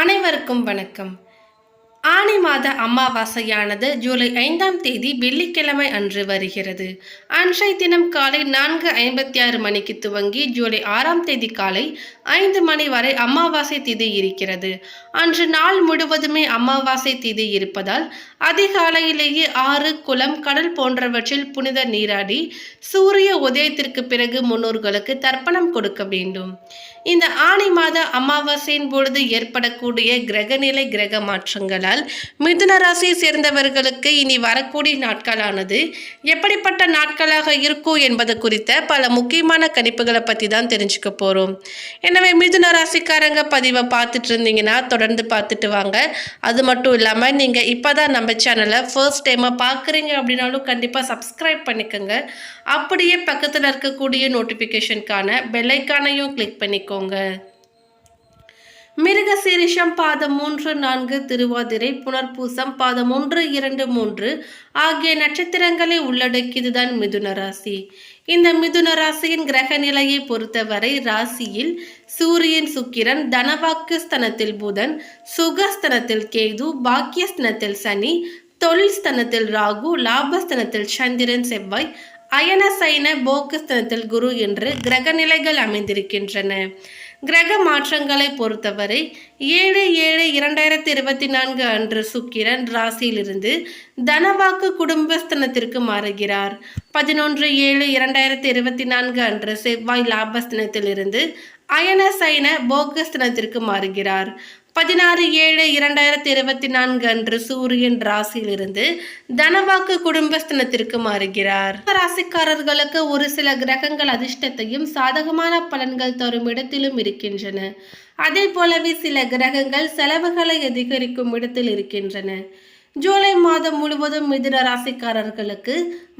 அனைவருக்கும் வணக்கம். ஆனி மாத அமாவாசையானது ஜூலை ஐந்தாம் தேதி வெள்ளிக்கிழமை அன்று வருகிறது. அன்றைய தினம் காலை நான்கு ஐம்பத்தி ஆறு மணிக்கு துவங்கி ஜூலை ஆறாம் தேதி காலை ஐந்து மணி வரை அமாவாசை திதி இருக்கிறது. அன்று நாள் முழுவதுமே அமாவாசை திதி இருப்பதால் அதிகாலையிலேயே ஆறு குளம் கடல் போன்றவற்றில் புனித நீராடி சூரிய உதயத்திற்கு பிறகு முன்னோர்களுக்கு தர்ப்பணம் கொடுக்க வேண்டும். இந்த ஆணி மாத அமாவாசையின் பொழுது ஏற்படக்கூடிய கிரகநிலை கிரக மாற்றங்களால் மிதுன ராசியை சேர்ந்தவர்களுக்கு இனி வரக்கூடிய நாட்களானது எப்படிப்பட்ட நாட்களாக இருக்கும் என்பது குறித்த பல முக்கியமான கணிப்புகளை பற்றி தான் தெரிஞ்சுக்க போகிறோம் ஏற்கனவே மிதுன ராசிக்காரங்க பதிவை பார்த்துட்டு இருந்தீங்கன்னா தொடர்ந்து பார்த்துட்டு வாங்க. அது மட்டும் இல்லாமல் நீங்கள் இப்போ தான் நம்ம சேனலை ஃபர்ஸ்ட் டைமாக பார்க்குறீங்க அப்படின்னாலும் கண்டிப்பாக சப்ஸ்கிரைப் பண்ணிக்கோங்க. அப்படியே பக்கத்தில் இருக்கக்கூடிய நோட்டிஃபிகேஷனுக்கான பெல்லைக்கானையும் கிளிக் பண்ணிக்கோங்க. மிருக சீரிஷம் பாதம் மூன்று நான்கு திருவாதிரை புனர்பூசம் பாதம் ஒன்று இரண்டு மூன்று ஆகிய நட்சத்திரங்களை உள்ளடக்கியதுதான் மிதுன ராசி. இந்த மிதுன ராசியின் கிரக நிலையை பொறுத்தவரை ராசியில் சூரியன் சுக்கிரன் தனவாக்கு ஸ்தனத்தில் புதன் சுகஸ்தனத்தில் கேது பாக்கியஸ்தனத்தில் சனி தொழில் ஸ்தனத்தில் ராகு லாபஸ்தனத்தில் சந்திரன் செவ்வாய் அயன சைன போக்குஸ்தனத்தில் குரு என்று கிரக நிலைகள் அமைந்திருக்கின்றன. கிரக மாற்றங்களை பொறுத்தவரை ஏழு ஏழு இரண்டாயிரத்தி இருபத்தி நான்கு அன்று சுக்கிரன் ராசியிலிருந்து தனவாக்கு குடும்பஸ்தனத்திற்கு மாறுகிறார். பதினொன்று ஏழு இரண்டாயிரத்தி இருபத்தி நான்கு அன்று செவ்வாய் லாபஸ்தனத்திலிருந்து அயன சைன போகஸ்தனத்திற்கு மாறுகிறார். பதினாறு ஏழு இரண்டாயிரத்தி இருபத்தி நான்கு அன்று சூரியன் ராசியிலிருந்து தனவாக்கு குடும்பஸ்தனத்திற்கு மாறுகிறார். ராசிக்காரர்களுக்கு ஒரு சில கிரகங்கள் அதிர்ஷ்டத்தையும் சாதகமான பலன்கள் தரும் இடத்திலும் இருக்கின்றன. அதே போலவே சில கிரகங்கள் செலவுகளை அதிகரிக்கும் இடத்தில் இருக்கின்றன. ஜூலை மாதம் முழுவதும் மிதுன ராசிக்காரர்களுக்கு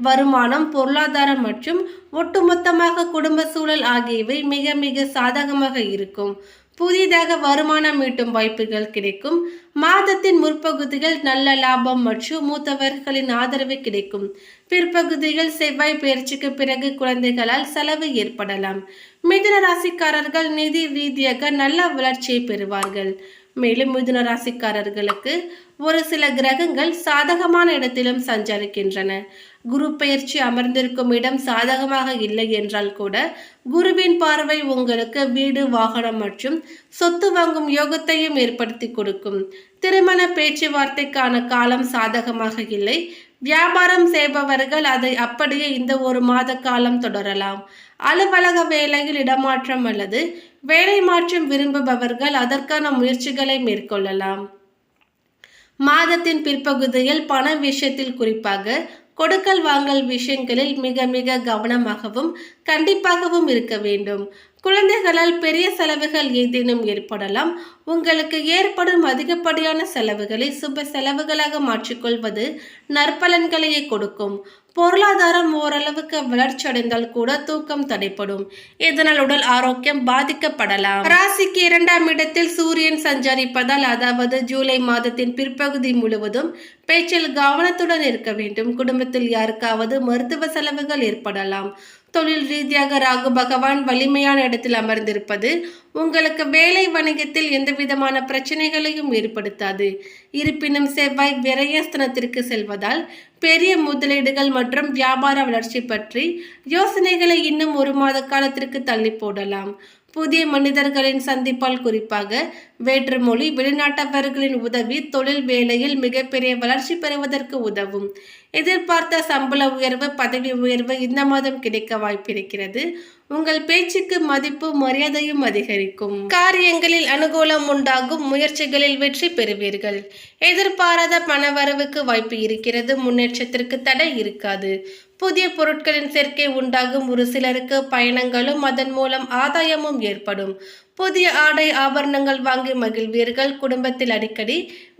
வருமானம் பொருளாதாரம் மற்றும் ஒட்டுமொத்தமாக குடும்ப சூழல் ஆகியவை மிக மிக சாதகமாக இருக்கும். புதிதாக வருமானம் ஈட்டும் வாய்ப்புகள் கிடைக்கும். மாதத்தின் முற்பகுதிகள் நல்ல லாபம் மற்றும் மூத்தவர்களின் ஆதரவு கிடைக்கும். பிற்பகுதிகள் செவ்வாய் பயிற்சிக்கு பிறகு குழந்தைகளால் செலவு ஏற்படலாம். மிதுன ராசிக்காரர்கள் நிதி ரீதியாக நல்ல வளர்ச்சியை பெறுவார்கள். மேலும் மிதுன ராசிக்காரர்களுக்கு ஒரு சில கிரகங்கள் சாதகமான இடத்திலும் சஞ்சரிக்கின்றன. குரு பயிற்சி அமர்ந்திருக்கும் இடம் சாதகமாக இல்லை என்றால் கூட குருவின் பார்வை உங்களுக்கு வீடு வாகனம் மற்றும் சொத்து வாங்கும் யோகத்தையும் ஏற்படுத்தி கொடுக்கும். திருமண பேச்சுவார்த்தைக்கான காலம் சாதகமாக இல்லை. வியாபாரம் செய்பவர்கள் அதை அப்படியே இந்த ஒரு மாத காலம் தொடரலாம். அலுவலக வேலையில் இடமாற்றம் அல்லது வேலை மாற்றம் விரும்புபவர்கள் அதற்கான முயற்சிகளை மேற்கொள்ளலாம். மாதத்தின் பிற்பகுதியில் பண விஷயத்தில் குறிப்பாக கொடுக்கல் வாங்கல் விஷயங்களில் மிக மிக கவனமாகவும் கண்டிப்பாகவும் இருக்க வேண்டும். குழந்தைகளால் பெரிய செலவுகள் ஏதேனும் ஏற்படலாம் உங்களுக்கு ஏற்படும் அதிகப்படியான செலவுகளை சுப செலவுகளாக மாற்றிக்கொள்வது நற்பலன்களையே கொடுக்கும். பொருளாதாரம் ஓரளவுக்கு வளர்ச்சி அடைந்தால் கூட தூக்கம் தடைப்படும் இதனால் உடல் ஆரோக்கியம் பாதிக்கப்படலாம். ராசிக்கு இரண்டாம் இடத்தில் சூரியன் சஞ்சரிப்பதால் அதாவது ஜூலை மாதத்தின் பிற்பகுதி முழுவதும் பேச்சில் கவனத்துடன் இருக்க வேண்டும். குடும்பத்தில் யாருக்காவது மருத்துவ செலவுகள் ஏற்படலாம். தொழில் ரீதியாக ராகு பகவான் வலிமையான இடத்தில் அமர்ந்திருப்பது உங்களுக்கு வேலை வணிகத்தில் எந்தவிதமான பிரச்சனைகளையும் ஏற்படுத்தாது. இருப்பினும் செவ்வாய் விரயஸ்தனத்திற்கு செல்வதால் பெரிய முதலீடுகள் மற்றும் வியாபார வளர்ச்சி பற்றி யோசனைகளை இன்னும் ஒரு மாத காலத்திற்கு தள்ளி போடலாம். புதிய மனிதர்களின் சந்திப்பால் குறிப்பாக வேற்றுமொழி வெளிநாட்டவர்களின் உதவி தொழில் வேலையில் மிகப்பெரிய வளர்ச்சி பெறுவதற்கு உதவும். எதிர்பார்த்த சம்பள உயர்வு பதவி உயர்வு இந்த மாதம் கிடைக்க வாய்ப்பிருக்கிறது. உங்கள் பேச்சுக்கு மதிப்பு மரியாதையும் அதிகரிக்கும். காரியங்களில் அனுகூலம் உண்டாகும் முயற்சிகளில் வெற்றி பெறுவீர்கள். எதிர்பாராத பணவரவுக்கு வாய்ப்பு இருக்கிறது முன்னேற்றத்திற்கு தடை இருக்காது. புதிய பொருட்களின் சேர்க்கை உண்டாகும் ஒரு சிலருக்கு பயணங்களும் அதன் மூலம் ஆதாயமும் ஏற்படும். புதிய ஆடை ஆபரணங்கள் வாங்கி மகிழ்வீர்கள். குடும்பத்தில் அடிக்கடி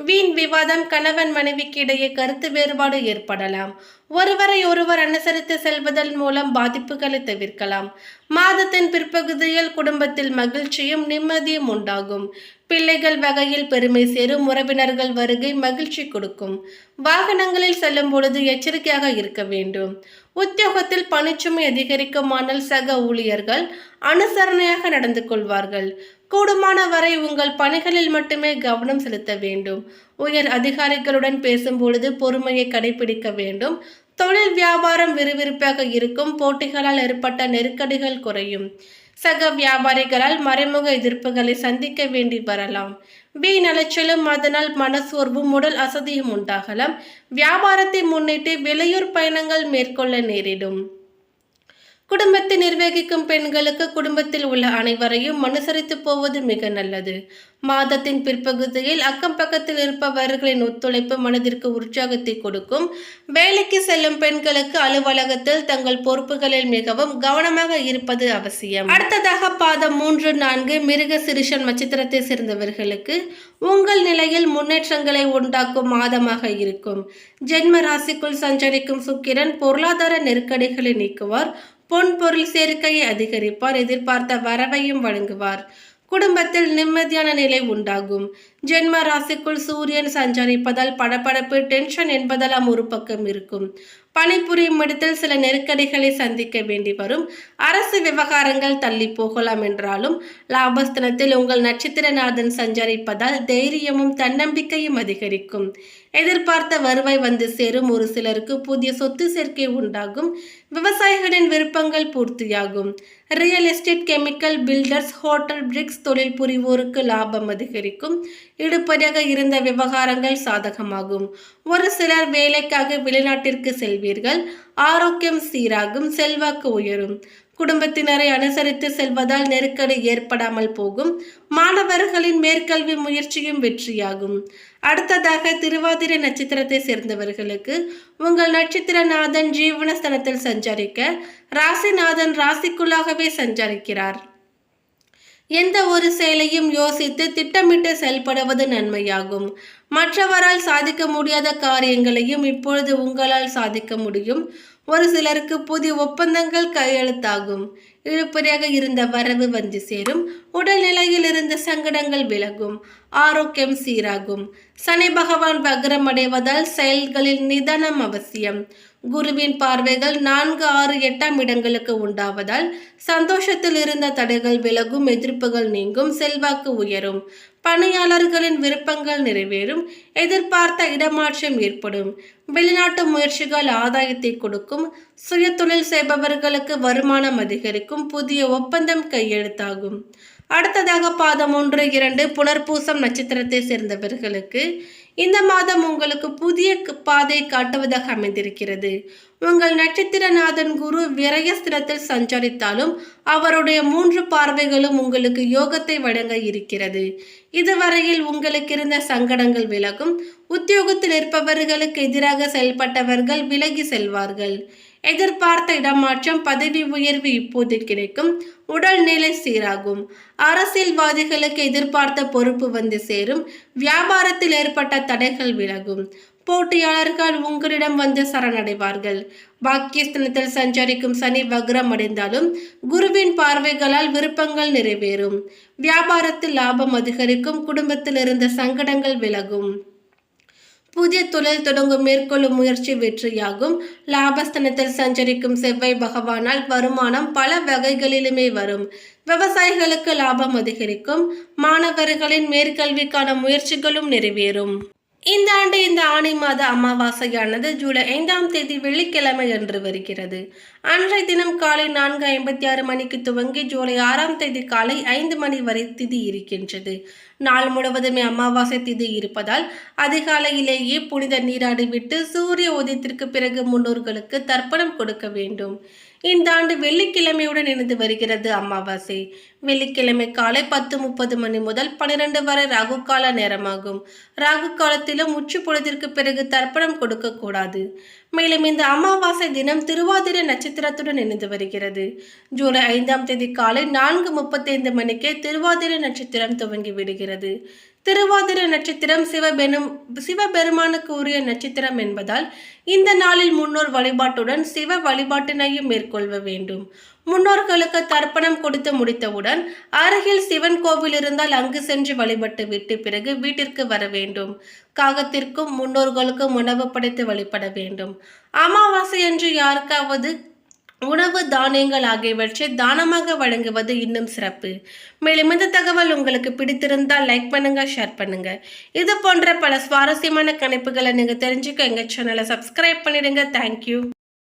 வீண் விவாதம் கணவன் மனைவிக்கு இடையே கருத்து வேறுபாடு ஏற்படலாம். ஒருவரை ஒருவர் அனுசரித்து செல்வதன் மூலம் பாதிப்புகளை தவிர்க்கலாம். மாதத்தின் பிற்பகுதியில் குடும்பத்தில் மகிழ்ச்சியும் நிம்மதியும் உண்டாகும். பிள்ளைகள் வகையில் பெருமை சேரும் உறவினர்கள் வருகை மகிழ்ச்சி கொடுக்கும். வாகனங்களில் செல்லும் பொழுது எச்சரிக்கையாக இருக்க வேண்டும். உத்தியோகத்தில் பணிச்சுமை அதிகரிக்குமானால் சக ஊழியர்கள் அனுசரணையாக நடந்து கொள்வார்கள். கூடுமான வரை உங்கள் பணிகளில் மட்டுமே கவனம் செலுத்த வேண்டும். உயர் அதிகாரிகளுடன் பேசும்பொழுது பொறுமையை கடைபிடிக்க வேண்டும். தொழில் வியாபாரம் விறுவிறுப்பாக இருக்கும். போட்டிகளால் ஏற்பட்ட நெருக்கடிகள் குறையும். சக வியாபாரிகளால் மறைமுக எதிர்ப்புகளை சந்திக்க வேண்டி வரலாம். வீண் அலைச்சலும் அதனால் மனசோர்வும் உடல் அசதியும் உண்டாகலாம். வியாபாரத்தை முன்னிட்டு வெளியூர் பயணங்கள் மேற்கொள்ள நேரிடும். குடும்பத்தை நிர்வகிக்கும் பெண்களுக்கு குடும்பத்தில் உள்ள அனைவரையும் அனுசரித்து போவது மிக நல்லது. மாதத்தின் பிற்பகுதியில் அக்கம் பக்கத்தில் இருப்பவர்களின் ஒத்துழைப்பு மனதிற்கு உற்சாகத்தை கொடுக்கும். வேலைக்கு செல்லும் பெண்களுக்கு அலுவலகத்தில் தங்கள் பொறுப்புகளில் மிகவும் கவனமாக இருப்பது அவசியம். அடுத்ததாக பாதம் மூன்று நான்கு மிருக சிறுஷன் நட்சத்திரத்தை சேர்ந்தவர்களுக்கு உங்கள் நிலையில் முன்னேற்றங்களை உண்டாக்கும் மாதமாக இருக்கும். ஜென்ம ராசிக்குள் சஞ்சரிக்கும் சுக்கிரன் பொருளாதார நெருக்கடிகளை நீக்குவார். பொன் பொருள் சேர்க்கையை அதிகரிப்பார் எதிர்பார்த்த வரவையும் வழங்குவார். குடும்பத்தில் நிம்மதியான நிலை உண்டாகும். ஜென்ம ராசிக்குள் சூரியன் சஞ்சரிப்பதால் படபடப்பு டென்ஷன் என்பதெல்லாம் ஒரு பக்கம் இருக்கும். பணிபுரியும் இடத்தில் சில நெருக்கடிகளை சந்திக்க வேண்டி வரும். அரசு விவகாரங்கள் தள்ளி போகலாம் என்றாலும் லாபஸ்தனத்தில் உங்கள் நட்சத்திரநாதன் சஞ்சரிப்பதால் தைரியமும் தன்னம்பிக்கையும் அதிகரிக்கும். எதிர்பார்த்த வருவாய் வந்து சேரும். ஒரு சிலருக்கு புதிய சொத்து சேர்க்கை உண்டாகும். விவசாயிகளின் விருப்பங்கள் பூர்த்தியாகும். Real estate chemical builders hotel bricks தொழில் புரிவோருக்கு லாபம் அதிகரிக்கும். இடுப்பதாக இருந்த விவகாரங்கள் சாதகமாகும். ஒரு சிலர் வேலைக்காக வெளிநாட்டிற்கு செல்வீர்கள். ஆரோக்கியம் சீராகும் செல்வாக்கு உயரும். குடும்பத்தினரை அனுசரித்து செல்வதால் நெருக்கடி ஏற்படாமல் போகும். மாணவர்களின் மேற்கல்வி முயற்சியும் வெற்றியாகும். அடுத்ததாக திருவாதிரை நட்சத்திரத்தை சேர்ந்தவர்களுக்கு உங்கள் நட்சத்திரநாதன் ஜீவனஸ்தனத்தில் சஞ்சரிக்க ராசிநாதன் ராசிக்குள்ளாகவே சஞ்சரிக்கிறார். எந்த ஒரு செயலையும் யோசித்து திட்டமிட்டு செயல்படுவது நன்மையாகும். மற்றவரால் சாதிக்க முடியாத காரியங்களையும் இப்பொழுது உங்களால் சாதிக்க முடியும். ஒரு சிலருக்கு புதிய ஒப்பந்தங்கள் கையெழுத்தாகும். இழுப்பறியாக இருந்த வரவு வந்து சேரும். உடல்நிலையில் இருந்த சங்கடங்கள் விலகும். ஆரோக்கியம் சீராகும். சனி பகவான் வக்ரம் அடைவதால் செயல்களில் நிதானம் அவசியம். குருவின் பார்வைகள் நான்கு ஆறு எட்டாம் இடங்களுக்கு உண்டாவதால் சந்தோஷத்தில் இருந்த தடைகள் விலகும் எதிர்ப்புகள் நீங்கும் செல்வாக்கு உயரும். பணியாளர்களின் விருப்பங்கள் நிறைவேறும் எதிர்பார்த்த இடமாற்றம் ஏற்படும். வெளிநாட்டு முயற்சிகள் ஆதாயத்தை கொடுக்கும். சுய தொழில் செய்பவர்களுக்கு வருமானம் அதிகரிக்கும் புதிய ஒப்பந்தம் கையெழுத்தாகும். அடுத்ததாக பாதம் ஒன்று இரண்டு புனர்பூசம் நட்சத்திரத்தை சேர்ந்தவர்களுக்கு இந்த மாதம் உங்களுக்கு புதிய பாதை காட்டுவதாக அமைந்திருக்கிறது. உங்கள் நட்சத்திரநாதன் குரு விரயஸ்திரத்தில் சஞ்சரித்தாலும் அவருடைய மூன்று பார்வைகளும் உங்களுக்கு யோகத்தை வழங்க இருக்கிறது. இதுவரையில் உங்களுக்கு இருந்த சங்கடங்கள் விலகும். உத்தியோகத்தில் இருப்பவர்களுக்கு எதிராக செயல்பட்டவர்கள் விலகி செல்வார்கள். எதிர்பார்த்த இடமாற்றம் பதவி உயர்வு இப்போது கிடைக்கும். உடல்நிலை சீராகும். அரசியல்வாதிகளுக்கு எதிர்பார்த்த பொறுப்பு வந்து சேரும். வியாபாரத்தில் ஏற்பட்ட தடைகள் விலகும். போட்டியாளர்கள் உங்களிடம் வந்து சரணடைவார்கள். பாக்கியஸ்தனத்தில் சஞ்சரிக்கும் சனி வக்ரம் அடைந்தாலும் குருவின் பார்வைகளால் விருப்பங்கள் நிறைவேறும். வியாபாரத்தில் லாபம் அதிகரிக்கும். குடும்பத்தில் இருந்த சங்கடங்கள் விலகும். புதிய தொழில் தொடங்கும் மேற்கொள்ளும் முயற்சி வெற்றியாகும். லாபஸ்தனத்தில் சஞ்சரிக்கும் செவ்வாய் பகவானால் வருமானம் பல வகைகளிலுமே வரும். விவசாயிகளுக்கு லாபம் அதிகரிக்கும். மாணவர்களின் மேற்கல்விக்கான முயற்சிகளும் நிறைவேறும். இந்த ஆண்டு இந்த ஆணை மாத அமாவாசையானது ஜூலை ஐந்தாம் தேதி வெள்ளிக்கிழமை அன்று வருகிறது. அன்றைய தினம் காலை நான்கு ஐம்பத்தி ஆறு மணிக்கு துவங்கி ஜூலை ஆறாம் தேதி காலை ஐந்து மணி வரை திதி இருக்கின்றது. நாள் முழுவதுமே அமாவாசை திதி இருப்பதால் அதிகாலையிலேயே புனித நீராடி விட்டு சூரிய உதயத்திற்கு பிறகு முன்னோர்களுக்கு தர்ப்பணம் கொடுக்க வேண்டும். இந்த ஆண்டு வெள்ளிக்கிழமையுடன் இணைந்து வருகிறது அமாவாசை. வெள்ளிக்கிழமை காலை பத்து முப்பது மணி முதல் பனிரெண்டு வரை ராகு கால நேரமாகும். ராகு காலத்திலும் உச்சி பொழுதிற்கு பிறகு தர்ப்பணம் கொடுக்க கூடாது மேலும் இந்த அமாவாசை தினம் திருவாதிரை நட்சத்திரத்துடன் இணைந்து வருகிறது. ஜூலை ஐந்தாம் தேதி காலை நான்கு முப்பத்தைந்து மணிக்கே திருவாதிரை நட்சத்திரம் துவங்கி விடுகிறது. திருவாதிரை நட்சத்திரம் சிவபெரும் சிவபெருமானுக்கு உரிய நட்சத்திரம் என்பதால் இந்த நாளில் முன்னோர் வழிபாட்டுடன் சிவ வழிபாட்டினையும் மேற்கொள்ள வேண்டும். முன்னோர்களுக்கு தர்ப்பணம் கொடுத்து முடித்தவுடன் அருகில் சிவன் கோவில் இருந்தால் அங்கு சென்று வழிபட்டு விட்டு பிறகு வீட்டிற்கு வர வேண்டும். காகத்திற்கும் முன்னோர்களுக்கும் உணவு படைத்து வழிபட வேண்டும். அமாவாசை அன்று யாருக்காவது உணவு தானியங்கள் ஆகியவற்றை தானமாக வழங்குவது இன்னும் சிறப்பு. மேலும் இந்த தகவல் உங்களுக்கு பிடித்திருந்தால் லைக் பண்ணுங்க ஷேர் பண்ணுங்க. இது போன்ற பல சுவாரஸ்யமான கணிப்புகளை நீங்க தெரிஞ்சுக்க எங்க சேனலை சப்ஸ்கிரைப் பண்ணிடுங்க. தேங்க்யூ